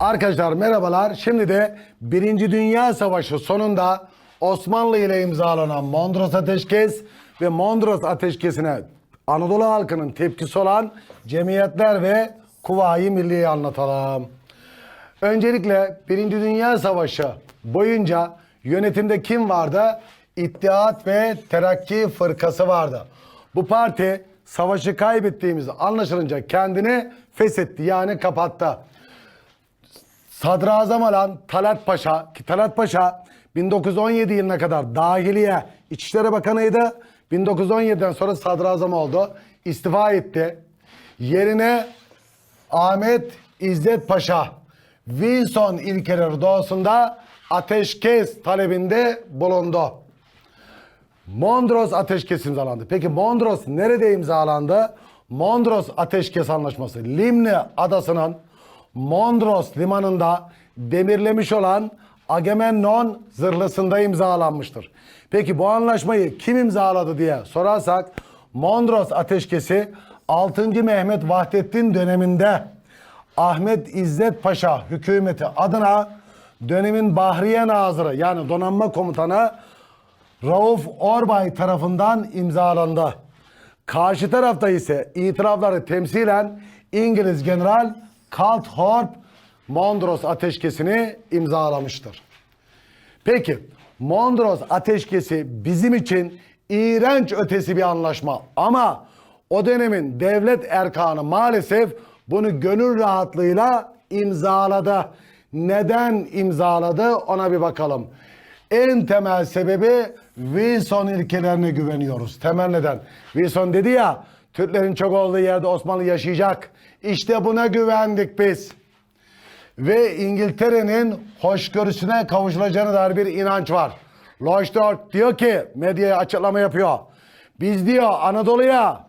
Arkadaşlar merhabalar. Şimdi de Birinci Dünya Savaşı sonunda Osmanlı ile imzalanan Mondros Ateşkes ve Mondros Ateşkesi'ne Anadolu halkının tepkisi olan cemiyetler ve Kuvayi Milliye'yi anlatalım. Öncelikle Birinci Dünya Savaşı boyunca yönetimde kim vardı? İttihat ve Terakki Fırkası vardı. Bu parti savaşı kaybettiğimiz anlaşılınca kendini feshetti yani kapattı. Sadrazam olan Talat Paşa, ki Talat Paşa 1917 yılına kadar Dahiliye İçişleri Bakanıydı. 1917'den sonra sadrazam oldu. İstifa etti. Yerine Ahmet İzzet Paşa Wilson ilkeleri doğusunda ateşkes talebinde bulundu. Mondros Ateşkes imzalandı. Peki Mondros nerede imzalandı? Mondros Ateşkes Anlaşması Limni adasının Mondros limanında demirlemiş olan Agamemnon zırhlısında imzalanmıştır. Peki bu anlaşmayı kim imzaladı diye sorarsak Mondros Ateşkesi 6. Mehmet Vahdettin döneminde Ahmet İzzet Paşa hükümeti adına dönemin Bahriye Nazırı yani donanma komutanı Rauf Orbay tarafından imzalandı. Karşı tarafta ise itirafları temsilen İngiliz General Calthorpe Mondros Ateşkesi'ni imzalamıştır. Peki Mondros Ateşkesi bizim için iğrenç ötesi bir anlaşma ama o dönemin devlet erkanı maalesef bunu gönül rahatlığıyla imzaladı. Neden imzaladı ona bir bakalım. En temel sebebi Wilson ilkelerine güveniyoruz. Temel neden? Wilson dedi ya Türklerin çok olduğu yerde Osmanlı yaşayacak. İşte buna güvendik biz ve İngiltere'nin hoşgörüsüne kavuşulacağına dair bir inanç var. Leuchtturm diyor ki medyaya açıklama yapıyor. Biz diyor Anadolu'ya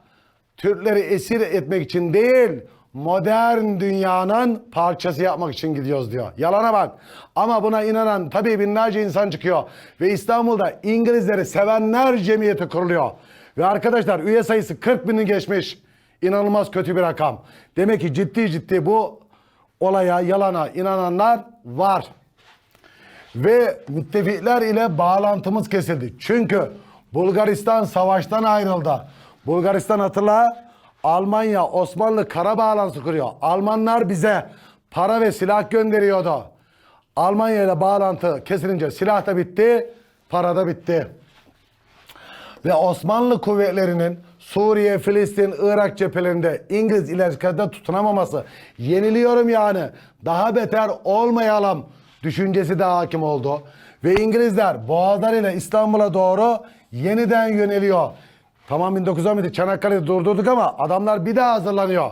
Türkleri esir etmek için değil modern dünyanın parçası yapmak için gidiyoruz diyor. Yalana bak. Ama buna inanan tabii binlerce insan çıkıyor. Ve İstanbul'da İngilizleri sevenler cemiyeti kuruluyor. Ve arkadaşlar üye sayısı 40 bini geçmiş. İnanılmaz kötü bir rakam. Demek ki ciddi ciddi bu olaya, yalana inananlar var. Ve müttefikler ile bağlantımız kesildi. Çünkü Bulgaristan savaştan ayrıldı. Bulgaristan hatırla Almanya, Osmanlı kara bağlantısı kuruyor. Almanlar bize para ve silah gönderiyordu. Almanya ile bağlantı kesilince silah da bitti, para da bitti ve Osmanlı kuvvetlerinin Suriye, Filistin, Irak cephelerinde İngiliz ilerikada tutunamaması, yeniliyorum yani, daha beter olmayalım düşüncesi de hakim oldu. Ve İngilizler Boğazlar ile İstanbul'a doğru yeniden yöneliyor. Tamam 1911'de Çanakkale'de durdurduk ama adamlar bir daha hazırlanıyor.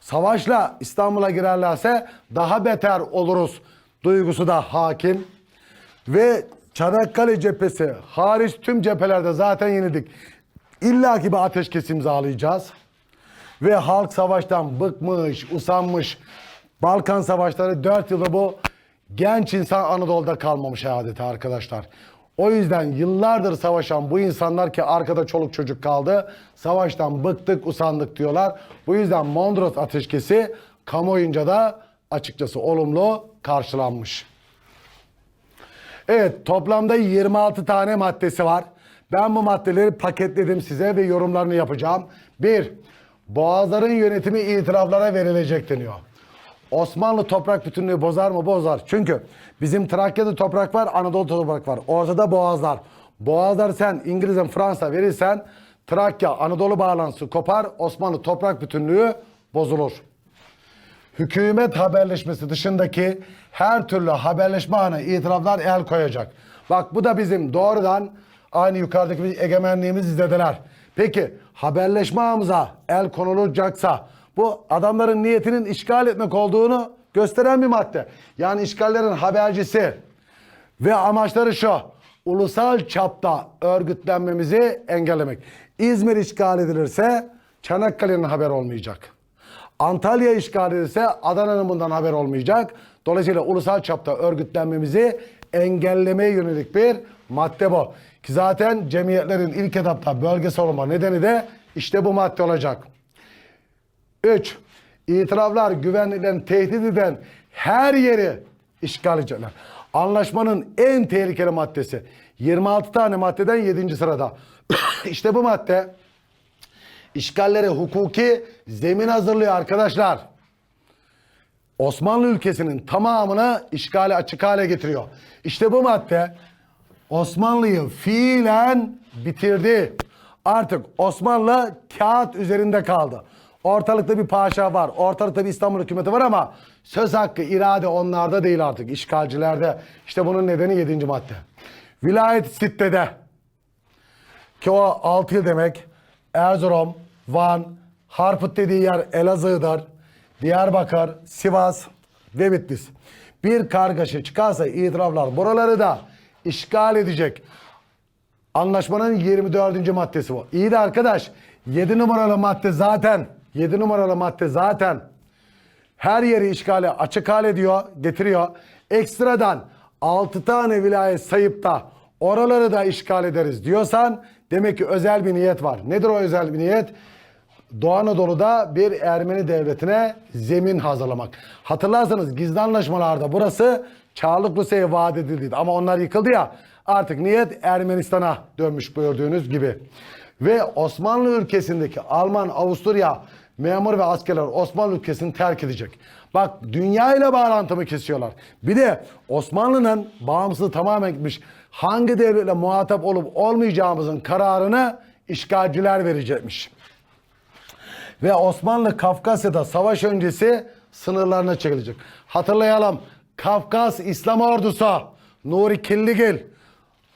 Savaşla İstanbul'a girerlerse daha beter oluruz duygusu da hakim. Ve Çanakkale cephesi hariç tüm cephelerde zaten yenildik. İlla ki bir ateşkes imzalayacağız. Ve halk savaştan bıkmış, usanmış. Balkan savaşları 4 yılda bu genç insan Anadolu'da kalmamış adeta arkadaşlar. O yüzden yıllardır savaşan bu insanlar ki arkada çoluk çocuk kaldı. Savaştan bıktık, usandık diyorlar. Bu yüzden Mondros ateşkesi kamuoyunca da açıkçası olumlu karşılanmış. Evet toplamda 26 tane maddesi var. Ben bu maddeleri paketledim size ve yorumlarını yapacağım. 1. Boğazların yönetimi itiraflara verilecek deniyor. Osmanlı toprak bütünlüğü bozar mı? Bozar. Çünkü bizim Trakya'da toprak var, Anadolu toprak var. Ortada boğazlar. Boğazlar sen İngiliz'e Fransa verirsen Trakya, Anadolu bağlantısı kopar, Osmanlı toprak bütünlüğü bozulur hükümet haberleşmesi dışındaki her türlü haberleşme anı itiraflar el koyacak. Bak bu da bizim doğrudan aynı yukarıdaki bir egemenliğimiz izlediler. Peki haberleşme ağımıza el konulacaksa bu adamların niyetinin işgal etmek olduğunu gösteren bir madde. Yani işgallerin habercisi ve amaçları şu. Ulusal çapta örgütlenmemizi engellemek. İzmir işgal edilirse Çanakkale'nin haber olmayacak. Antalya işgal edilse Adana'nın bundan haber olmayacak. Dolayısıyla ulusal çapta örgütlenmemizi engellemeye yönelik bir madde bu. Ki zaten cemiyetlerin ilk etapta bölgesel olma nedeni de işte bu madde olacak. 3. İtiraflar güvenliklerini tehdit eden her yeri işgal edecekler. Anlaşmanın en tehlikeli maddesi 26 tane maddeden 7. sırada. işte bu madde işgallere hukuki zemin hazırlıyor arkadaşlar. Osmanlı ülkesinin tamamını işgale açık hale getiriyor. İşte bu madde Osmanlı'yı fiilen bitirdi. Artık Osmanlı kağıt üzerinde kaldı. Ortalıkta bir paşa var. Ortalıkta bir İstanbul hükümeti var ama söz hakkı, irade onlarda değil artık. işgalcilerde. İşte bunun nedeni 7. madde. Vilayet Sitte'de ki o 6 yıl demek Erzurum, Van, Harput dediği yer Elazığ'dır. Diyarbakır, Sivas ve Bitlis. Bir kargaşa çıkarsa itiraflar buraları da işgal edecek. Anlaşmanın 24. maddesi bu. İyi de arkadaş 7 numaralı madde zaten 7 numaralı madde zaten her yeri işgale açık hale ediyor, getiriyor. Ekstradan 6 tane vilayet sayıp da oraları da işgal ederiz diyorsan demek ki özel bir niyet var. Nedir o özel bir niyet? Doğu Anadolu'da bir Ermeni devletine zemin hazırlamak. Hatırlarsanız gizli anlaşmalarda burası Çağlık Rusya'ya vaat edildiydi. Ama onlar yıkıldı ya artık niyet Ermenistan'a dönmüş gördüğünüz gibi. Ve Osmanlı ülkesindeki Alman, Avusturya memur ve askerler Osmanlı ülkesini terk edecek. Bak dünya ile bağlantımı kesiyorlar. Bir de Osmanlı'nın bağımsızlığı tamamen gitmiş. Hangi devletle muhatap olup olmayacağımızın kararını işgalciler verecekmiş. Ve Osmanlı Kafkasya'da savaş öncesi sınırlarına çekilecek. Hatırlayalım Kafkas İslam Ordusu Nuri Killigil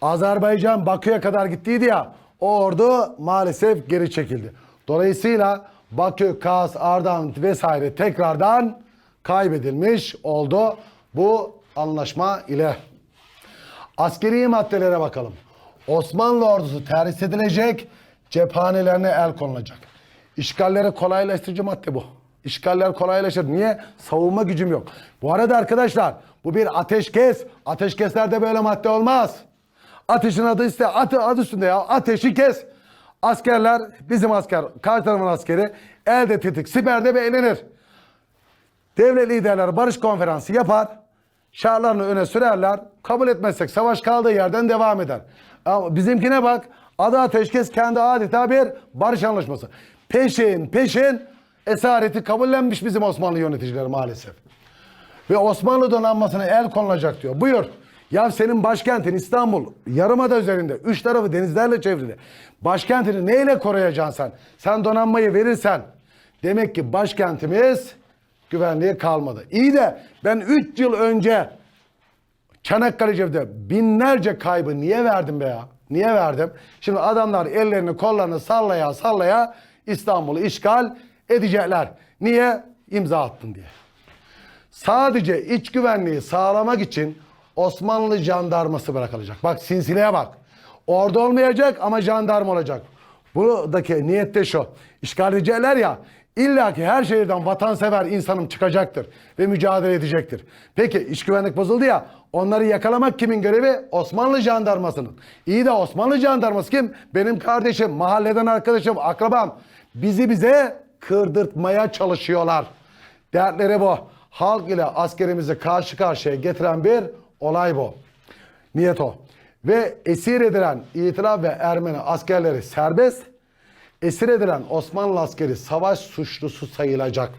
Azerbaycan Bakü'ye kadar gittiydi ya o ordu maalesef geri çekildi. Dolayısıyla Bakü, Kars, Ardahan vesaire tekrardan kaybedilmiş oldu bu anlaşma ile. Askeri maddelere bakalım. Osmanlı ordusu terhis edilecek, cephanelerine el konulacak. İşgalleri kolaylaştırıcı madde bu. İşgaller kolaylaşır. Niye? Savunma gücüm yok. Bu arada arkadaşlar bu bir ateşkes. Ateşkeslerde böyle madde olmaz. Ateşin adı iste adı, adı üstünde ya. Ateşi kes. Askerler bizim asker, karşı tarafın askeri elde tetik, siperde eğlenir. Devlet liderleri barış konferansı yapar. Şarlarını öne sürerler. Kabul etmezsek savaş kaldığı yerden devam eder. Ama bizimkine bak. Adı ateşkes kendi adeta bir barış anlaşması. Peşin peşin esareti kabullenmiş bizim Osmanlı yöneticileri maalesef. Ve Osmanlı donanmasına el konulacak diyor. Buyur. Ya senin başkentin İstanbul yarımada üzerinde. Üç tarafı denizlerle çevrili. Başkentini neyle koruyacaksın sen? Sen donanmayı verirsen. Demek ki başkentimiz güvenliğe kalmadı. İyi de ben 3 yıl önce Çanakkale Cephede binlerce kaybı niye verdim be ya? Niye verdim? Şimdi adamlar ellerini kollarını sallaya sallaya İstanbul'u işgal edecekler. Niye? İmza attın diye. Sadece iç güvenliği sağlamak için Osmanlı jandarması bırakılacak. Bak sinsiliğe bak. Orada olmayacak ama jandarma olacak. Buradaki niyette şu. İşgal edecekler ya illa ki her şehirden vatansever insanım çıkacaktır ve mücadele edecektir. Peki iç güvenlik bozuldu ya onları yakalamak kimin görevi? Osmanlı jandarmasının. İyi de Osmanlı jandarması kim? Benim kardeşim, mahalleden arkadaşım, akrabam. Bizi bize kırdırtmaya çalışıyorlar. Dertleri bu. Halk ile askerimizi karşı karşıya getiren bir olay bu. Niyet o. Ve esir edilen İtilaf ve Ermeni askerleri serbest, esir edilen Osmanlı askeri savaş suçlusu sayılacak.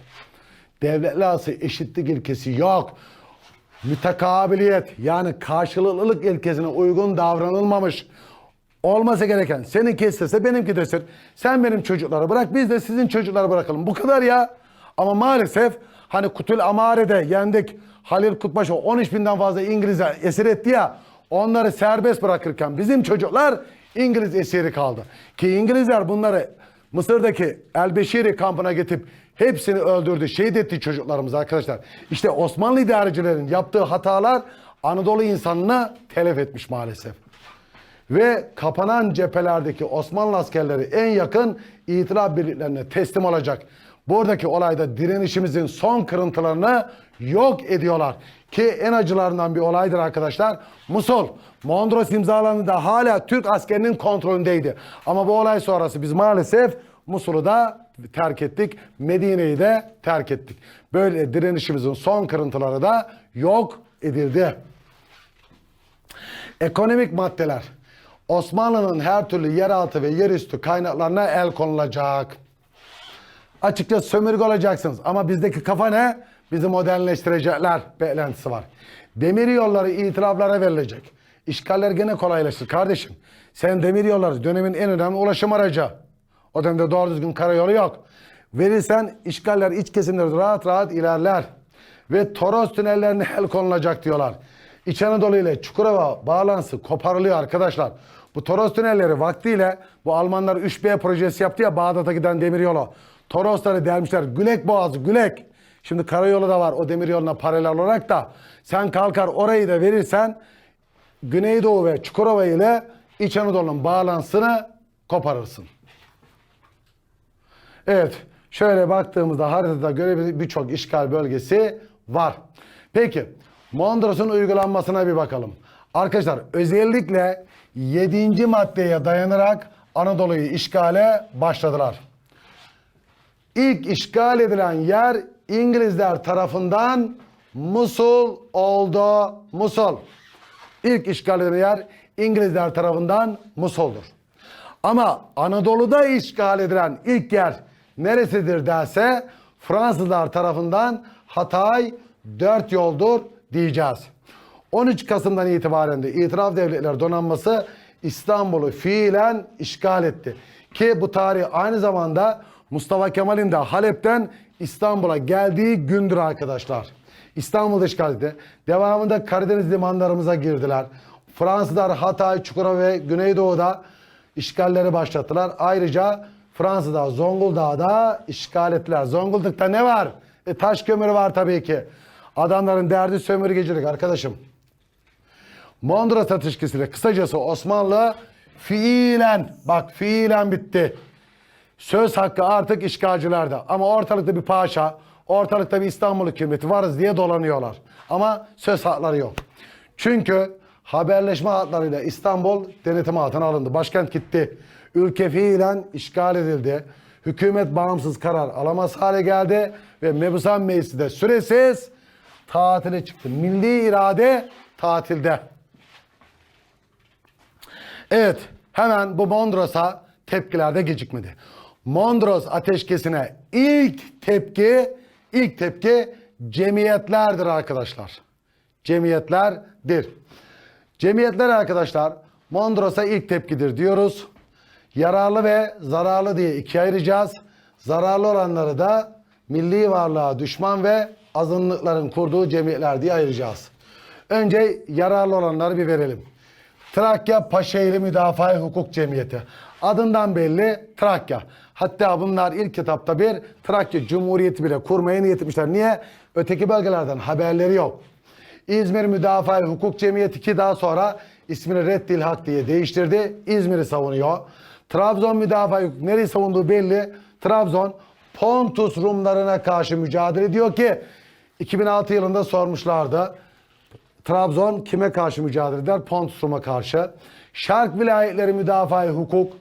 Devletler arası eşitlik ilkesi yok. Mütekabiliyet yani karşılıklılık ilkesine uygun davranılmamış. Olması gereken seninki istese benimki desin. Sen benim çocukları bırak biz de sizin çocukları bırakalım. Bu kadar ya. Ama maalesef hani Kutul Amare'de yendik. Halil Kutbaşı 13 binden fazla İngiliz'e esir etti ya. Onları serbest bırakırken bizim çocuklar İngiliz esiri kaldı. Ki İngilizler bunları Mısır'daki El-Beşiri kampına getirip hepsini öldürdü, şehit etti çocuklarımız arkadaşlar. İşte Osmanlı idarecilerin yaptığı hatalar Anadolu insanına telef etmiş maalesef. Ve kapanan cephelerdeki Osmanlı askerleri en yakın itilaf birliklerine teslim olacak. Buradaki olayda direnişimizin son kırıntılarını yok ediyorlar. Ki en acılarından bir olaydır arkadaşlar. Musul, Mondros imzalarında hala Türk askerinin kontrolündeydi. Ama bu olay sonrası biz maalesef Musul'u da terk ettik. Medine'yi de terk ettik. Böyle direnişimizin son kırıntıları da yok edildi. Ekonomik maddeler. Osmanlı'nın her türlü yeraltı ve yerüstü kaynaklarına el konulacak. Açıkça sömürge olacaksınız. Ama bizdeki kafa ne? Bizi modernleştirecekler beklentisi var. Demir yolları itiraflara verilecek. İşgaller gene kolaylaşır kardeşim. Sen demir yolları dönemin en önemli ulaşım aracı. O dönemde doğru düzgün karayolu yok. Verirsen işgaller iç kesimlerde rahat rahat ilerler. Ve Toros tünellerine el konulacak diyorlar. İç Anadolu ile Çukurova bağlantısı koparılıyor arkadaşlar. Bu Toros tünelleri vaktiyle bu Almanlar 3B projesi yaptı ya Bağdat'a giden demiryolu. Torosları delmişler. Gülek Boğazı, Gülek. Şimdi karayolu da var o demiryoluna paralel olarak da. Sen kalkar orayı da verirsen Güneydoğu ve Çukurova ile İç Anadolu'nun bağlantısını koparırsın. Evet. Şöyle baktığımızda haritada görebildiğimiz birçok işgal bölgesi var. Peki. Mondros'un uygulanmasına bir bakalım. Arkadaşlar özellikle 7. maddeye dayanarak Anadolu'yu işgale başladılar. İlk işgal edilen yer İngilizler tarafından Musul oldu. Musul. İlk işgal edilen yer İngilizler tarafından Musul'dur. Ama Anadolu'da işgal edilen ilk yer neresidir derse Fransızlar tarafından Hatay dört yoldur diyeceğiz. 13 Kasım'dan itibaren de İtiraf Devletler Donanması İstanbul'u fiilen işgal etti. Ki bu tarih aynı zamanda Mustafa Kemal'in de Halep'ten İstanbul'a geldiği gündür arkadaşlar. İstanbul'da işgal etti. Devamında Karadeniz limanlarımıza girdiler. Fransızlar Hatay, Çukurova ve Güneydoğu'da işgalleri başlattılar. Ayrıca Fransa'da Zonguldak'da işgal ettiler. Zonguldak'ta ne var? E, taş kömürü var tabii ki. Adamların derdi sömürgecilik arkadaşım. Mondros ateşkesiyle kısacası Osmanlı fiilen bak fiilen bitti. Söz hakkı artık işgalcilerde. Ama ortalıkta bir paşa, ortalıkta bir İstanbul hükümeti varız diye dolanıyorlar. Ama söz hakları yok. Çünkü haberleşme hatlarıyla İstanbul denetim altına alındı. Başkent gitti. Ülke fiilen işgal edildi. Hükümet bağımsız karar alamaz hale geldi ve Mebusan Meclisi de süresiz tatile çıktı. Milli irade tatilde. Evet, hemen bu Mondros'a tepkiler de gecikmedi. Mondros ateşkesine ilk tepki, ilk tepki cemiyetlerdir arkadaşlar. Cemiyetlerdir. Cemiyetler arkadaşlar Mondros'a ilk tepkidir diyoruz. Yararlı ve zararlı diye ikiye ayıracağız. Zararlı olanları da milli varlığa düşman ve azınlıkların kurduğu cemiyetler diye ayıracağız. Önce yararlı olanları bir verelim. Trakya Paşaeli Müdafaa Hukuk Cemiyeti. Adından belli Trakya. Hatta bunlar ilk kitapta bir Trakya Cumhuriyeti bile kurmaya niyet etmişler. Niye? Öteki bölgelerden haberleri yok. İzmir Müdafaa Hukuk Cemiyeti ki daha sonra ismini Reddil Hak diye değiştirdi. İzmir'i savunuyor. Trabzon Müdafaa Hukuk nereyi savunduğu belli. Trabzon Pontus Rumlarına karşı mücadele ediyor ki 2006 yılında sormuşlardı. Trabzon kime karşı mücadele eder? Pontus Rum'a karşı. Şark vilayetleri müdafaa hukuk.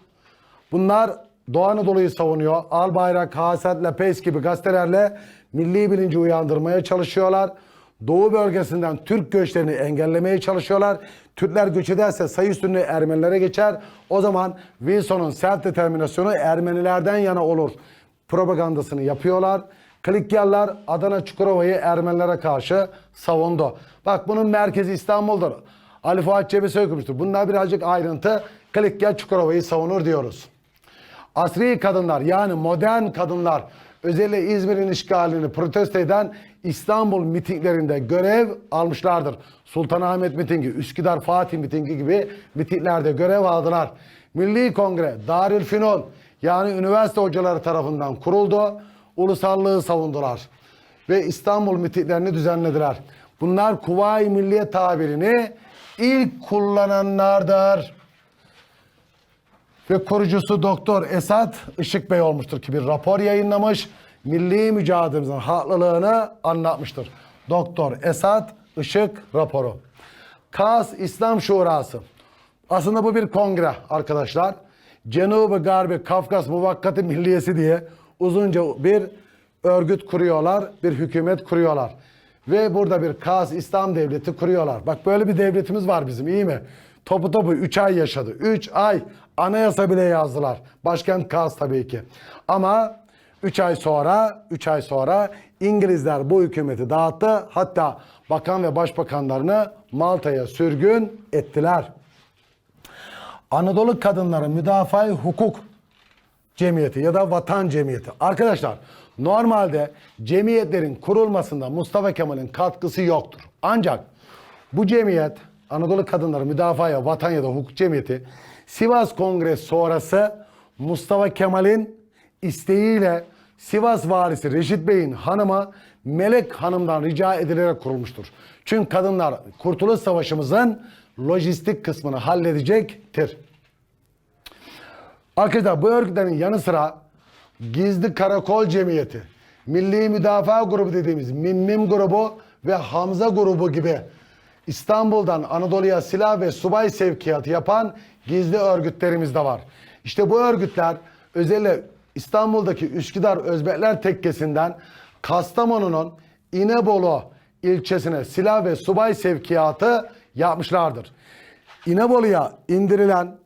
Bunlar Doğu Anadolu'yu savunuyor. Albayrak, Haset, Lepes gibi gazetelerle milli bilinci uyandırmaya çalışıyorlar. Doğu bölgesinden Türk göçlerini engellemeye çalışıyorlar. Türkler göç ederse sayı üstünlüğü Ermenilere geçer. O zaman Wilson'un self determinasyonu Ermenilerden yana olur. Propagandasını yapıyorlar. Klikyalılar Adana Çukurova'yı Ermenilere karşı savundu. Bak bunun merkezi İstanbul'dur. Ali Fuat Cebesoy okumuştur. Bunlar birazcık ayrıntı. Klikya Çukurova'yı savunur diyoruz. Asri kadınlar yani modern kadınlar özellikle İzmir'in işgalini protesto eden İstanbul mitinglerinde görev almışlardır. Sultanahmet mitingi, Üsküdar Fatih mitingi gibi mitinglerde görev aldılar. Milli Kongre, Darülfünun yani üniversite hocaları tarafından kuruldu. Ulusallığı savundular ve İstanbul mitinglerini düzenlediler. Bunlar Kuvayi Milliye tabirini ilk kullananlardır. Ve kurucusu Doktor Esat Işık Bey olmuştur ki bir rapor yayınlamış. Milli mücadelemizin haklılığını anlatmıştır. Doktor Esat Işık raporu. Kas İslam Şurası. Aslında bu bir kongre arkadaşlar. Cenubi Garbi Kafkas Muvakkati Milliyesi diye uzunca bir örgüt kuruyorlar, bir hükümet kuruyorlar. Ve burada bir Kaz İslam Devleti kuruyorlar. Bak böyle bir devletimiz var bizim iyi mi? Topu topu 3 ay yaşadı. 3 ay anayasa bile yazdılar. Başkent Kaz tabii ki. Ama 3 ay sonra 3 ay sonra İngilizler bu hükümeti dağıttı. Hatta bakan ve başbakanlarını Malta'ya sürgün ettiler. Anadolu Kadınları Müdafaa Hukuk Cemiyeti ya da Vatan Cemiyeti. Arkadaşlar normalde cemiyetlerin kurulmasında Mustafa Kemal'in katkısı yoktur. Ancak bu cemiyet Anadolu Kadınları Müdafaa Vatan ya da Hukuk Cemiyeti Sivas Kongresi sonrası Mustafa Kemal'in isteğiyle Sivas valisi Reşit Bey'in hanımı Melek Hanım'dan rica edilerek kurulmuştur. Çünkü kadınlar Kurtuluş Savaşımızın lojistik kısmını halledecektir. Arkadaşlar bu örgütlerin yanı sıra Gizli Karakol Cemiyeti, Milli Müdafaa Grubu dediğimiz Mimmim grubu ve Hamza grubu gibi İstanbul'dan Anadolu'ya silah ve subay sevkiyatı yapan gizli örgütlerimiz de var. İşte bu örgütler özellikle İstanbul'daki Üsküdar Özbekler Tekkesi'nden Kastamonu'nun İnebolu ilçesine silah ve subay sevkiyatı yapmışlardır. İnebolu'ya indirilen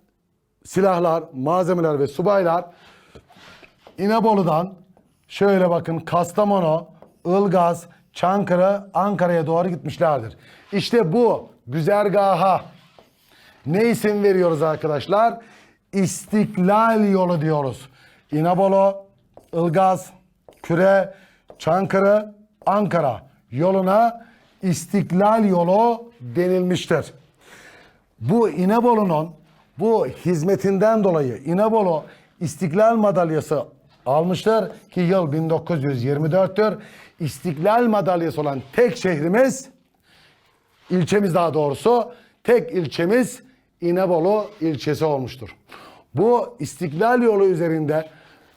silahlar, malzemeler ve subaylar İnebolu'dan şöyle bakın Kastamonu, Ilgaz, Çankırı, Ankara'ya doğru gitmişlerdir. İşte bu güzergaha ne isim veriyoruz arkadaşlar? İstiklal yolu diyoruz. İnebolu, Ilgaz, Küre, Çankırı, Ankara yoluna İstiklal yolu denilmiştir. Bu İnebolu'nun bu hizmetinden dolayı İnebolu İstiklal Madalyası almıştır ki yıl 1924'tür. İstiklal Madalyası olan tek şehrimiz, ilçemiz daha doğrusu, tek ilçemiz İnebolu ilçesi olmuştur. Bu İstiklal yolu üzerinde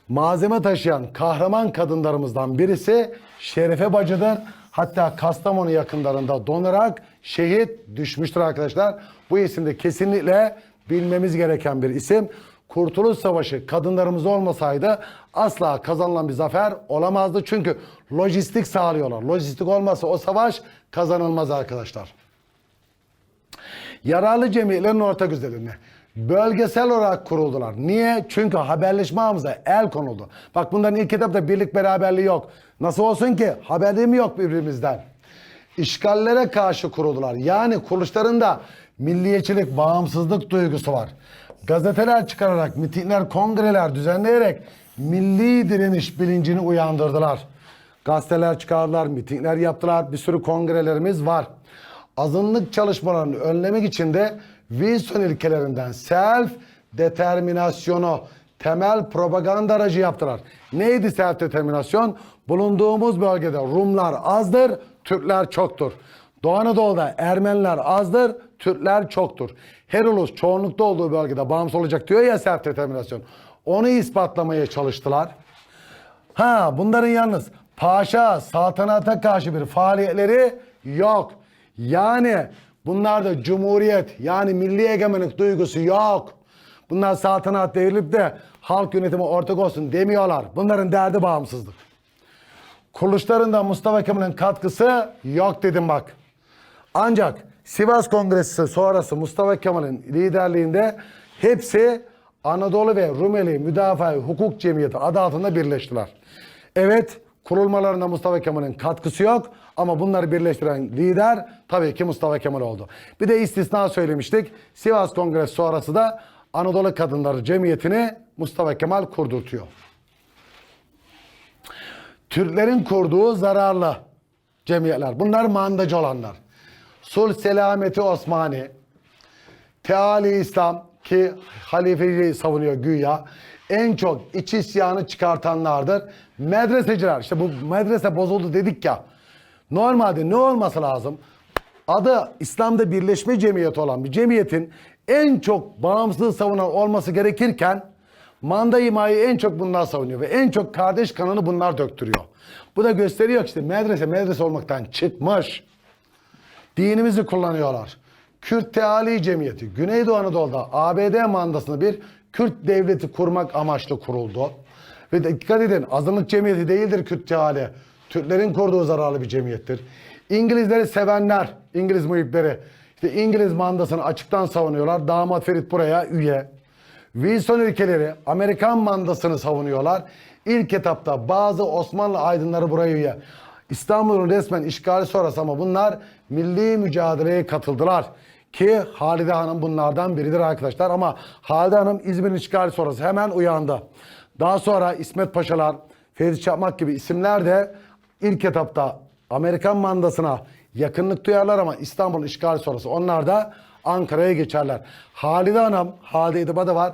malzeme taşıyan kahraman kadınlarımızdan birisi Şerife Bacı'dır. Hatta Kastamonu yakınlarında donarak şehit düşmüştür arkadaşlar. Bu isim de kesinlikle bilmemiz gereken bir isim. Kurtuluş Savaşı kadınlarımız olmasaydı asla kazanılan bir zafer olamazdı. Çünkü lojistik sağlıyorlar. Lojistik olmasa o savaş kazanılmaz arkadaşlar. Yararlı cemiyetlerin ortak üzerine bölgesel olarak kuruldular. Niye? Çünkü haberleşme ağımıza el konuldu. Bak bunların ilk kitapta birlik beraberliği yok. Nasıl olsun ki? Haberim yok birbirimizden. İşgallere karşı kuruldular. Yani kuruluşlarında milliyetçilik, bağımsızlık duygusu var. Gazeteler çıkararak, mitingler, kongreler düzenleyerek milli direniş bilincini uyandırdılar. Gazeteler çıkardılar, mitingler yaptılar. Bir sürü kongrelerimiz var. Azınlık çalışmalarını önlemek için de Wilson ilkelerinden self determinasyonu temel propaganda aracı yaptılar. Neydi self determinasyon? Bulunduğumuz bölgede Rumlar azdır, Türkler çoktur. Doğu Anadolu'da Ermeniler azdır, Türkler çoktur. Her ulus çoğunlukta olduğu bölgede bağımsız olacak diyor ya self determinasyon. Onu ispatlamaya çalıştılar. Ha bunların yalnız paşa, saltanata karşı bir faaliyetleri yok. Yani bunlarda cumhuriyet yani milli egemenlik duygusu yok. Bunlar saltanat devrilip de halk yönetimi ortak olsun demiyorlar. Bunların derdi bağımsızlık. Kuruluşlarında Mustafa Kemal'in katkısı yok dedim bak. Ancak Sivas Kongresi sonrası Mustafa Kemal'in liderliğinde hepsi Anadolu ve Rumeli Müdafaa Hukuk Cemiyeti adı altında birleştiler. Evet kurulmalarında Mustafa Kemal'in katkısı yok ama bunları birleştiren lider tabii ki Mustafa Kemal oldu. Bir de istisna söylemiştik. Sivas Kongresi sonrası da Anadolu Kadınları Cemiyeti'ni Mustafa Kemal kurdurtuyor. Türklerin kurduğu zararlı cemiyetler. Bunlar mandacı olanlar. Sulh Selameti Osmani, Teali İslam ki halifeliği savunuyor güya. En çok iç isyanı çıkartanlardır. Medreseciler. İşte bu medrese bozuldu dedik ya. Normalde ne olması lazım? Adı İslam'da birleşme cemiyeti olan bir cemiyetin en çok bağımsızlığı savunan olması gerekirken manda himayı en çok bunlar savunuyor ve en çok kardeş kanını bunlar döktürüyor. Bu da gösteriyor ki işte medrese medrese olmaktan çıkmış. Dinimizi kullanıyorlar. Kürt Teali Cemiyeti Güneydoğu Anadolu'da ABD mandasında bir Kürt devleti kurmak amaçlı kuruldu. Ve dikkat edin azınlık cemiyeti değildir Kürt Teali. Türklerin kurduğu zararlı bir cemiyettir. İngilizleri sevenler, İngiliz muhipleri, işte İngiliz mandasını açıktan savunuyorlar. Damat Ferit buraya üye. Wilson ülkeleri Amerikan mandasını savunuyorlar. İlk etapta bazı Osmanlı aydınları buraya üye. İstanbul'un resmen işgali sonrası ama bunlar milli mücadeleye katıldılar. Ki Halide Hanım bunlardan biridir arkadaşlar. Ama Halide Hanım İzmir'in işgali sonrası hemen uyandı. Daha sonra İsmet Paşalar, Fevzi Çakmak gibi isimler de ilk etapta Amerikan mandasına yakınlık duyarlar ama İstanbul işgali sonrası onlar da Ankara'ya geçerler. Halide Hanım, Halide de var.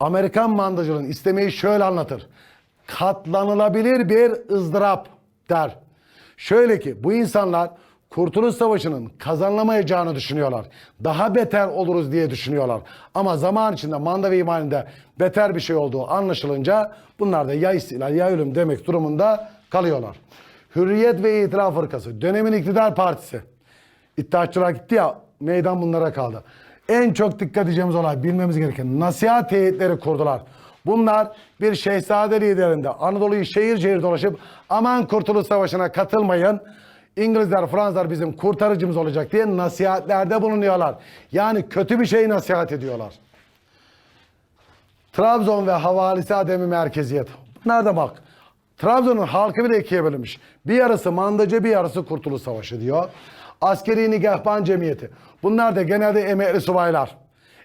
Amerikan mandacılığın istemeyi şöyle anlatır. Katlanılabilir bir ızdırap der. Şöyle ki bu insanlar Kurtuluş Savaşı'nın kazanılamayacağını düşünüyorlar. Daha beter oluruz diye düşünüyorlar. Ama zaman içinde manda ve imaninde beter bir şey olduğu anlaşılınca bunlar da ya istilal ya ölüm demek durumunda kalıyorlar. Hürriyet ve İtilaf Fırkası dönemin iktidar partisi. İttihatçılar gitti ya meydan bunlara kaldı. En çok dikkat edeceğimiz olay bilmemiz gereken nasihat heyetleri kurdular. Bunlar bir şehzade liderinde Anadolu'yu şehir şehir dolaşıp aman Kurtuluş Savaşı'na katılmayın. İngilizler, Fransızlar bizim kurtarıcımız olacak diye nasihatlerde bulunuyorlar. Yani kötü bir şey nasihat ediyorlar. Trabzon ve havalisi ademi merkeziyet. Nerede bak? Trabzon'un halkı bile ikiye bölünmüş. Bir yarısı mandacı bir yarısı kurtuluş savaşı diyor. Askeri Nigahban Cemiyeti. Bunlar da genelde emekli subaylar.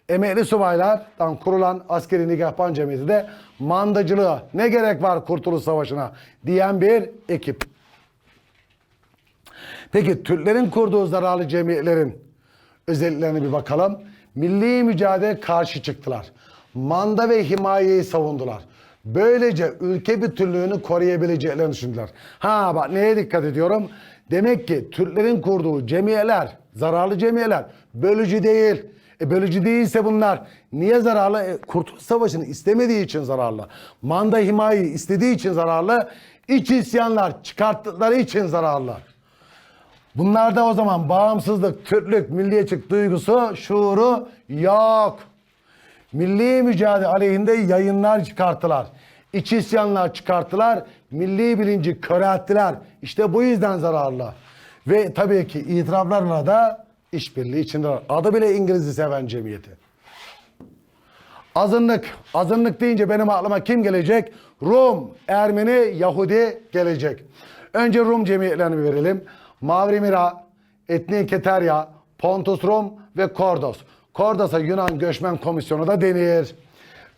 Emekli subaylardan kurulan Askeri Nigahban Cemiyeti de mandacılığa ne gerek var kurtuluş savaşına diyen bir ekip. Peki Türklerin kurduğu zararlı cemiyetlerin özelliklerine bir bakalım. Milli mücadele karşı çıktılar. Manda ve himayeyi savundular. Böylece ülke bütünlüğünü koruyabileceklerini düşündüler. Ha bak neye dikkat ediyorum? Demek ki Türklerin kurduğu cemiyeler, zararlı cemiyeler bölücü değil. E bölücü değilse bunlar niye zararlı? E, Kurtuluş Savaşı'nı istemediği için zararlı. Manda himayeyi istediği için zararlı. İç isyanlar çıkarttıkları için zararlı. Bunlarda o zaman bağımsızlık, Türklük, milliyetçilik duygusu, şuuru yok. Milli mücadele aleyhinde yayınlar çıkarttılar. İç isyanlar çıkarttılar. Milli bilinci körelttiler. İşte bu yüzden zararlı. Ve tabii ki itiraflarla da işbirliği içinde. Adı bile İngiliz'i seven cemiyeti. Azınlık. Azınlık deyince benim aklıma kim gelecek? Rum, Ermeni, Yahudi gelecek. Önce Rum cemiyetlerini verelim. Mavrimira, Etni Keterya, Pontus Rum ve Kordos. Kordos'a Yunan Göçmen Komisyonu da denir.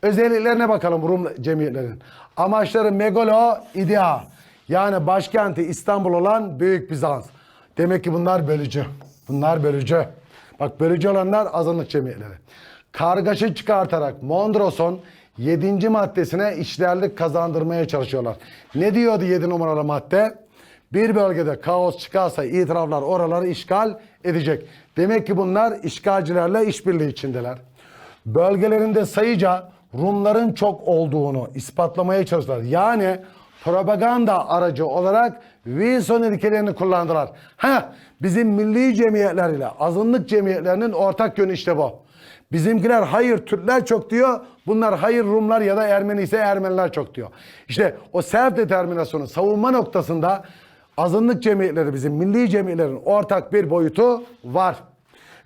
Özelliklerine bakalım Rum cemiyetlerin. Amaçları Megalo Idea. Yani başkenti İstanbul olan Büyük Bizans. Demek ki bunlar bölücü. Bunlar bölücü. Bak bölücü olanlar azınlık cemiyetleri. Kargaşa çıkartarak Mondros'un 7. maddesine işlerlik kazandırmaya çalışıyorlar. Ne diyordu 7 numaralı madde? Bir bölgede kaos çıkarsa itiraflar oraları işgal edecek. Demek ki bunlar işgalcilerle işbirliği içindeler. Bölgelerinde sayıca Rumların çok olduğunu ispatlamaya çalıştılar. Yani propaganda aracı olarak Wilson ilkelerini kullandılar. Ha, bizim milli cemiyetler ile azınlık cemiyetlerinin ortak yönü işte bu. Bizimkiler hayır Türkler çok diyor. Bunlar hayır Rumlar ya da Ermeni ise Ermeniler çok diyor. İşte o self determinasyonu savunma noktasında azınlık cemiyetleri bizim milli cemiyetlerin ortak bir boyutu var.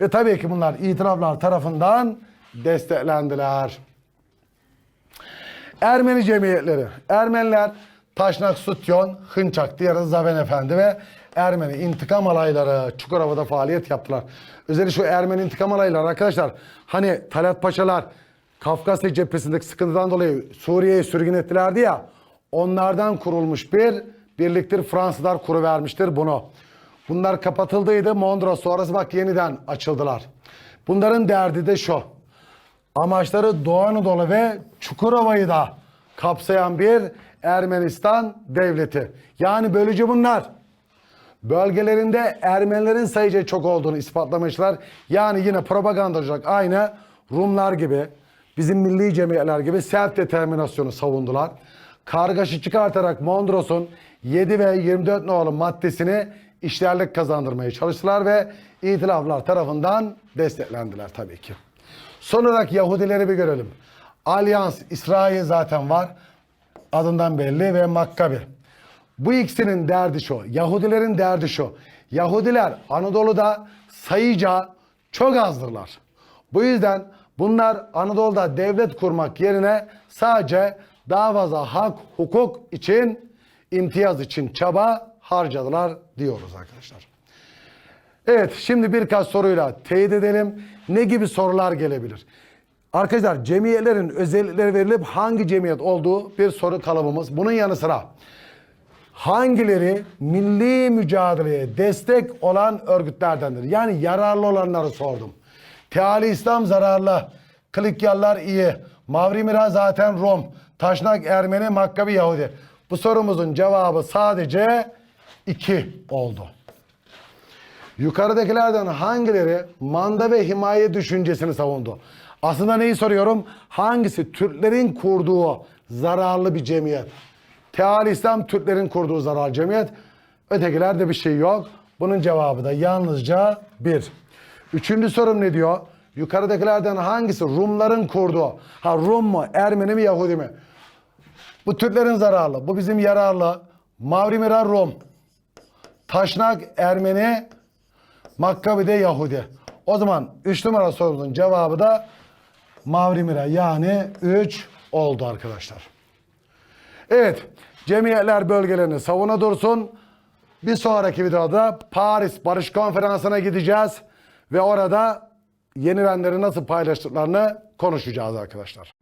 Ve tabii ki bunlar itiraflar tarafından desteklendiler. Ermeni cemiyetleri. Ermeniler Taşnak Sutyon, Hınçak, diğeri Zaven Efendi ve Ermeni intikam alayları Çukurova'da faaliyet yaptılar. Özellikle şu Ermeni intikam alayları arkadaşlar hani Talat Paşalar Kafkasya cephesindeki sıkıntıdan dolayı Suriye'ye sürgün ettilerdi ya onlardan kurulmuş bir birliktir Fransızlar kuru vermiştir bunu. Bunlar kapatıldıydı Mondros sonrası bak yeniden açıldılar. Bunların derdi de şu. Amaçları Doğu Anadolu ve Çukurova'yı da kapsayan bir Ermenistan devleti. Yani bölücü bunlar. Bölgelerinde Ermenilerin sayıca çok olduğunu ispatlamışlar. Yani yine propagandacılık aynı Rumlar gibi, bizim milli cemiyetler gibi self determinasyonu savundular. Kargaşı çıkartarak Mondros'un 7 ve 24 nolu maddesini işlerlik kazandırmaya çalıştılar ve İtilaflar tarafından desteklendiler tabii ki. Son olarak Yahudileri bir görelim. Alyans İsrail zaten var. Adından belli ve Makkabi. Bu ikisinin derdi şu. Yahudilerin derdi şu. Yahudiler Anadolu'da sayıca çok azdırlar. Bu yüzden bunlar Anadolu'da devlet kurmak yerine sadece daha fazla hak, hukuk için, imtiyaz için çaba harcadılar diyoruz arkadaşlar. Evet şimdi birkaç soruyla teyit edelim. Ne gibi sorular gelebilir? Arkadaşlar cemiyetlerin özellikleri verilip hangi cemiyet olduğu bir soru kalıbımız. Bunun yanı sıra hangileri milli mücadeleye destek olan örgütlerdendir? Yani yararlı olanları sordum. Teali İslam zararlı, Klikyallar iyi, Mavri Mira zaten Rom, Taşnak Ermeni, Makkabi Yahudi. Bu sorumuzun cevabı sadece iki oldu. Yukarıdakilerden hangileri manda ve himaye düşüncesini savundu? Aslında neyi soruyorum? Hangisi Türklerin kurduğu zararlı bir cemiyet? Teal İslam Türklerin kurduğu zararlı cemiyet. Ötekilerde bir şey yok. Bunun cevabı da yalnızca bir. Üçüncü sorum ne diyor? Yukarıdakilerden hangisi Rumların kurduğu? Ha Rum mu, Ermeni mi, Yahudi mi? Bu Türklerin zararlı. Bu bizim yararlı. Mavri Mira Rum. Taşnak Ermeni, Makkabi de Yahudi. O zaman 3 numara sorumuzun cevabı da Mavri Mira yani 3 oldu arkadaşlar. Evet, cemiyetler bölgelerini savuna dursun. Bir sonraki videoda Paris Barış Konferansı'na gideceğiz ve orada yenilenleri nasıl paylaştıklarını konuşacağız arkadaşlar.